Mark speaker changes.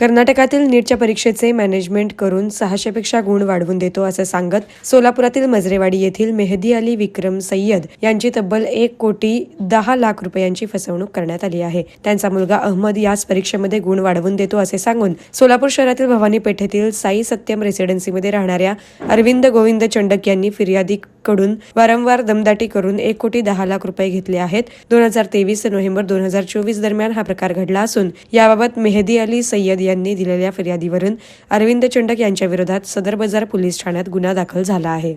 Speaker 1: कर्नाटकातील नीटच्या परीक्षेचे मॅनेजमेंट करून सहाशेपेक्षा गुण वाढवून देतो असं सांगत सोलापुरातील मजरेवाडी येथील मेहदी अली विक्रम सय्यद यांची तब्बल एक कोटी दहा लाख रुपयांची फसवणूक करण्यात आली आहे. त्यांचा मुलगा अहमद याच परीक्षेमध्ये गुण वाढवून देतो असे सांगून सोलापूर शहरातील भवानी पेठेतील साई सत्यम रेसिडेन्सीमध्ये राहणाऱ्या अरविंद गोविंद चंडक यांनी फिर्यादी कडून वारंवार दमदाटी करून एक कोटी दहा लाख रुपये घेतले आहेत. दोन हजार तेवीस नोव्हेंबर दोन हजार चोवीस दरम्यान हा प्रकार घडला असून याबाबत मेहदी अली सय्यद यांनी दिलेल्या फिर्यादीवरून अरविंद चंडक यांच्या विरोधात सदर बाजार पोलीस ठाण्यात गुन्हा दाखल झाला आहे.